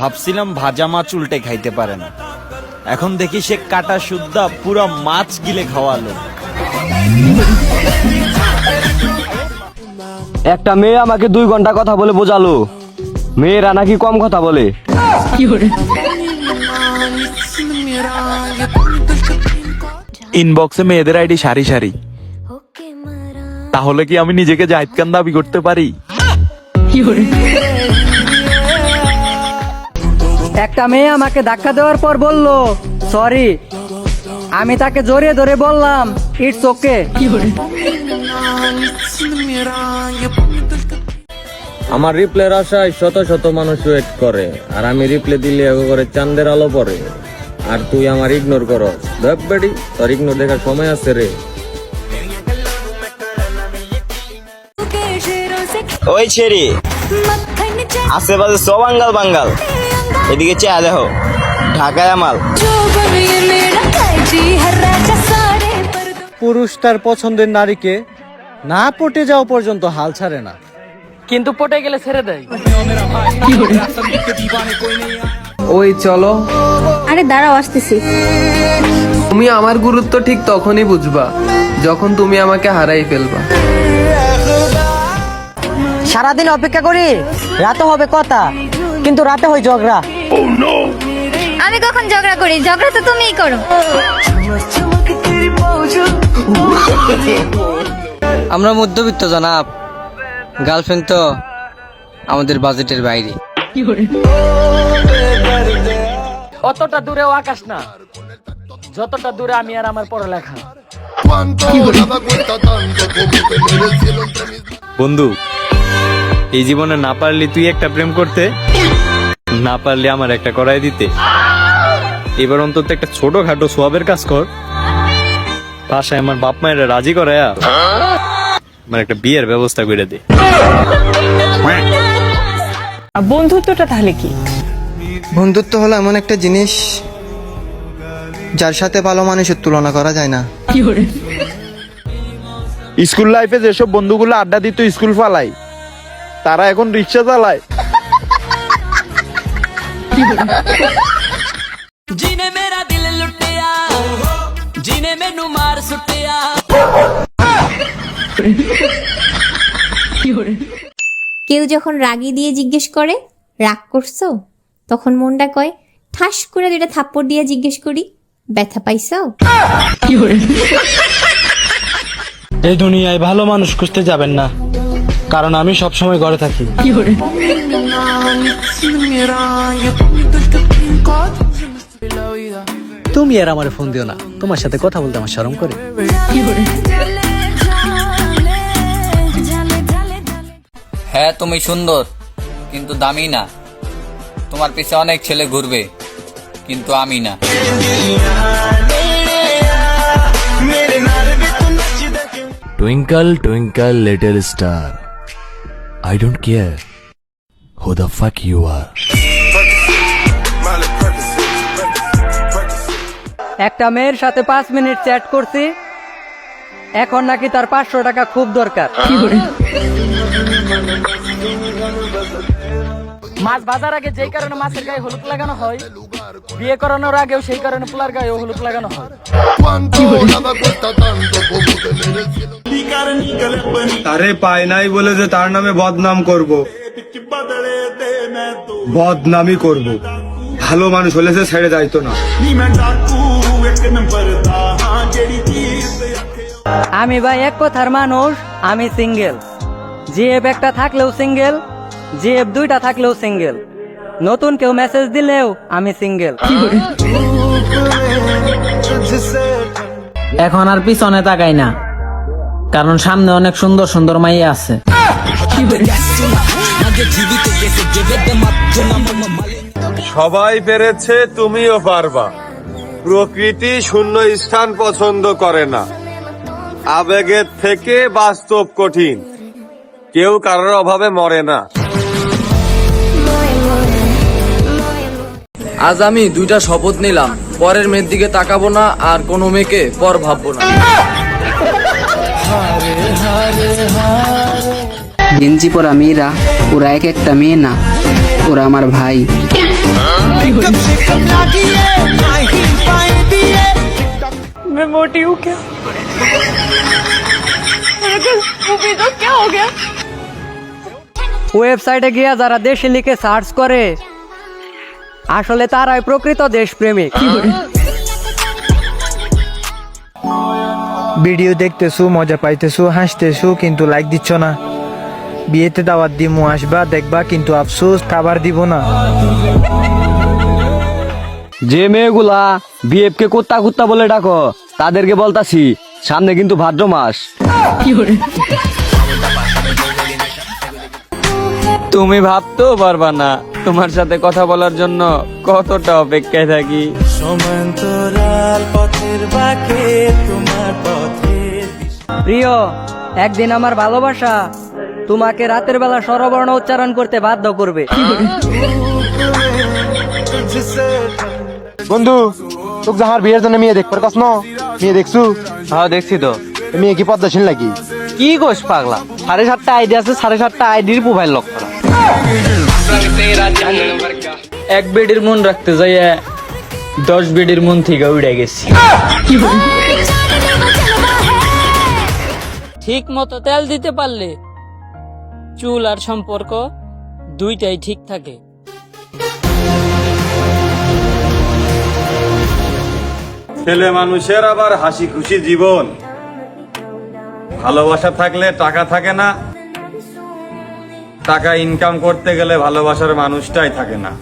ভাবছিলাম ভাজা মাছ উল্টে খাইতে পারে না এখন দেখি সে কাটা সুদ্ধা পুরো মাছ গিলে খাওয়ালো। একটা মেয়ে আমাকে দুই ঘণ্টা কথা বলে বোঝালো। মেয়েরা নাকি কম কথা বলে। ইনবক্সে মেয়েদের আইডি সারি সারি। তাহলে কি আমি নিজেকে জাহিদ খান দাবি করতে পারি? একটা মেয়ে আমাকে ধাক্কা দেওয়ার পর বলল সরি আমি তাকে জড়িয়ে ধরে বললাম ইটস ওকে আমার রিপ্লের আশায় শত শত মানুষ ওয়েট করে আর আমি রিপ্লে দিলে করে চান্দের আলো পড়ে। আর তুই আমার ইগনোর করো। দেখ বেডি তোর ইগনোর দেখার সময় আছে রে। ওই ছেড়ি। আশেপাশে সব বাঙ্গাল বাঙ্গাল। এদিকে চা দেখো। ঢাকায় আমাল। পুরুষ তার পছন্দের নারীকে না পটে যাওয়া পর্যন্ত হাল ছাড়ে না। কিন্তু পটে গেলে ছেড়ে দেয়। ওই চলো। আরে দাঁড়াও আসতেছি। তুমি আমার গুরুত্ব ঠিক তখনই বুঝবা যখন তুমি আমাকে হারাই ফেলবা। সারাদিন অপেক্ষা করি রাত হবে কথা। কিন্তু রাতে হয় ঝগড়া। আমি কখন ঝগড়া করি? ঝগড়া তো তুমিই করো। আমরা মধ্যবিত্ত জানাব। গার্লফ্রেন্ড তো আমাদের বাজেটের বাইরে। অতটা দূরেও আকাশ না। যতটা দূরে আমি আর আমার পড়ালেখা। বন্ধু এই জীবনে না পারলি তুই একটা প্রেম করতে না পারলি আমার একটা করাই দিতে। এবার অন্তত একটা ছোটখাটো সোয়াবের কাজ কর। বাসায় আমার বাপ মায়েরা রাজি করায়া আমার একটা বিয়ের ব্যবস্থা করে দে। বন্ধুত্বটা তাহলে কি? বন্ধুত্ব হলো এমন একটা জিনিস যার সাথে ভালো মানুষের তুলনা করা যায় না। স্কুল লাইফে যেসব বন্ধুগুলো আড্ডা দিত স্কুল ফালাই তারা এখন রিক্সা চালায়। কেউ যখন রাগি দিয়ে জিজ্ঞেস করে রাগ করছ? তখন মনটা কয় ঠাস করে দুটা থাপ্পড় দিয়ে জিজ্ঞেস করি ব্যথা পাইছো? এই দুনিয়ায় ভালো মানুষ খুঁজতে যাবেন না। কারণ আমি সব সময় ঘরে থাকি। তুমি আর আমার ফোন দিও না। তোমার সাথে কথা বলতে আমার শরম করে। হ্যাঁ তুমি সুন্দর কিন্তু দামি না। তোমার পিছে অনেক ছেলে ঘুরবে কিন্তু আমি না। Twinkle twinkle little star. I don't care who the fuck you are. একটা মেয়ের সাথে পাঁচ মিনিট চ্যাট করছি। এখন নাকি তার পাঁচশো টাকা খুব দরকার। মাছ বাজার আগে যেই কারণে মাছের গায়ে হলুদ লাগানো হয় বিয়ে করানোর আগেও সেই কারণে পোলার গায়ে হলুদ লাগানো হয়। তারে পায় নাই বলে যে তার নামে বদনাম করব। বদনামই করব। ভালো মানুষ হলে সে ছেড়ে যাইতো না। আমি ভাই এক কথার মানুষ আমি সিঙ্গেল। জিএফ একটা থাকলেও সিঙ্গেল জিএফ দুইটা থাকলেও সিঙ্গেল। নতুন কেউ মেসেজ দিলেও আমি সিঙ্গেল এখন আর পিছনে তাকাই না। কারণ সামনে অনেক সুন্দর সুন্দর মাইয়া আছে। সবাই পেরেছে তুমিও পারবা। প্রকৃতি শূন্য স্থান পছন্দ করে না। আবেগের থেকে বাস্তব কঠিন। কেউ কারোর অভাবে মরে না। আজ আমি দুইটা শপথ নিলাম পরের মেয়ের দিকে তাকাবো না আর কোনো মেয়েকে পর ভাববো না গেঞ্জি পরা মেয়েরা ওরা এক একটা মেয়ে না ওরা আমার ভাই मैं मोटी हूँ क्या मेरे को अभी तो क्या हो गया ওয়েবসাইটে গিয়ে যারা দেশে লিখে সার্চ করে আসলে তারাই প্রকৃত দেশপ্রেমিক। ভিডিও দেখতেছু মজা পাইতেছু হাসতেছু কিন্তু লাইক দিচ্ছ না। বিয়েতে দাওয়াত দিমু আসবা দেখবা কিন্তু আফসোস খাবার দিব না। যে মেয়েগুলা বিএফ কে কুত্তা কুত্তা বলে ডাকো তাদেরকে বলতাছি সামনে কিন্তু ভাদ্র মাস। তুমি ভাবতেও পারবা না তোমার সাথে কথা বলার জন্য কতটা অপেক্ষায় থাকি। প্রিয় একদিন আমার ভালোবাসা তোমাকে রাতের বেলা স্বরবর্ণ উচ্চারণ করতে বাধ্য করবে। বন্ধু তোকে যাহার বিয়ের জন্য মেয়ে দেখবার কস মেয়ে দেখছু? হ্যাঁ দেখছি তো। মেয়ে কি পদ্মাসীন লাগি কি গোস পাগলা? সাড়ে সাতটা আইডি আছে সাড়ে সাতটা আইডির প্রোফাইল লক করা। এক বেডির মন রাখতে যাইয়া দশ বেডির মন থেকে উড়ে গেছি। ঠিক মতো তেল দিতে পারলে চুল আর সম্পর্ক দুইটাই ঠিক থাকে। ছেলে মানুষের আবার হাসি খুশি জীবন। ভালোবাসা থাকলে টাকা থাকে না টাকা ইনকাম করতে গেলে ভালোবাসার মানুষটাই থাকে না।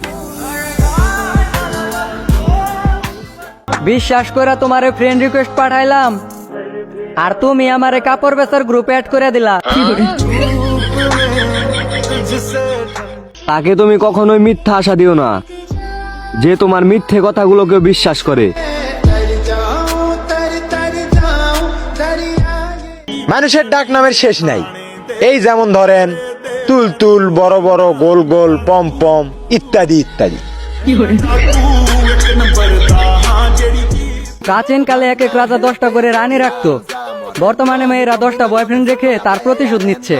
বিশ্বাস করে তোমারে ফ্রেন্ড রিকোয়েস্ট পাঠাইলাম। আর তুমি আমারে কাপড় বেচার গ্রুপে অ্যাড করে দিলা। তাকে তুমি কখনোই মিথ্যা আশা দিও না যে তোমার মিথ্যে কথাগুলোকে বিশ্বাস করে। মানুষের ডাক নামের শেষ নাই। এই যেমন ধরেন তুল তুল বড় বড় গোল গোল পম পম ইত্যাদি ইত্যাদি। প্রাচীন কালে এক এক রাজা দশটা করে রানী রাখতো। বর্তমানে মেয়েরা দশটা বয়ফ্রেন্ড রেখে তার প্রতিশোধ নিচ্ছে।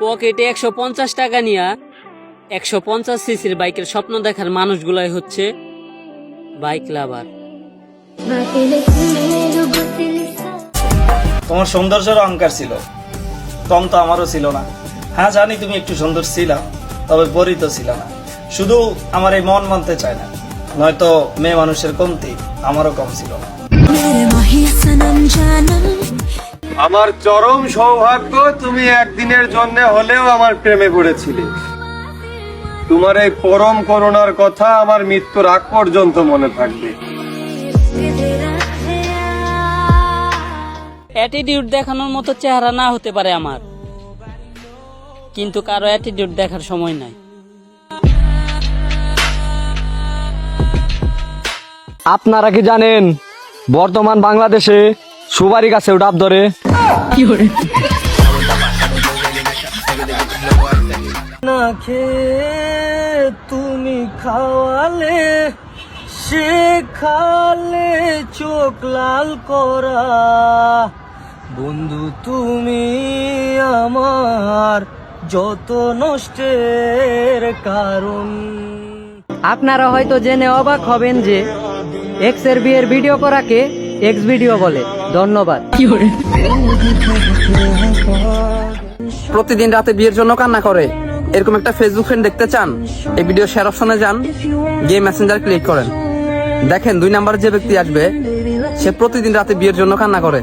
পকেটে একশো পঞ্চাশ টাকা নিয়া একশো পঞ্চাশ সিসির বাইকের স্বপ্ন দেখার মানুষগুলাই হচ্ছে বাইক লাভার। তোমার সৌন্দর্যের অহংকার ছিল। কম তো আমারও ছিল না। হ্যাঁ জানি তুমি একটু সুন্দর ছিলা, তবে পরিত ছিল না। শুধু আমার এই মন মানতে চায় না। নয়তো মেয়ে মানুষের কমতি আমারও কম ছিল না। আমার চরম সৌভাগ্য তুমি একদিনের জন্য হলেও আমার প্রেমে পড়েছিলে। তোমার এই পরম করুণার কথা আমার মৃত্যুর আগ পর্যন্ত মনে থাকবে। অ্যাটিটিউড দেখানোর মতো চেহারা না হতে পারে আমার। কিন্তু কারও অ্যাটিটিউড দেখার সময় নাই। আপনারা কি জানেন বর্তমান বাংলাদেশে সুপারি গাছেও ডাব ধরে? না খেয়ে তুমি খাওয়ালে সে খালে চোখ লাল করা। বন্ধু তুমি আমার যত নষ্টের কারণ। আপনারা হয়তো জেনে অবাক হবেন যে এক্সের বিয়ের ভিডিও করাকে এক্স ভিডিও বলে। ধন্যবাদ। প্রতিদিন রাতে বিয়ের জন্য কান্না করে। এরকম একটা ফেসবুক ফ্রেন্ড দেখতে চান এই ভিডিও শেয়ার অপশনে যান গিয়ে মেসেঞ্জার ক্লিক করেন। দেখেন দুই নাম্বার যে ব্যক্তি আসবে সে প্রতিদিন রাতে বিয়ের জন্য কান্না করে।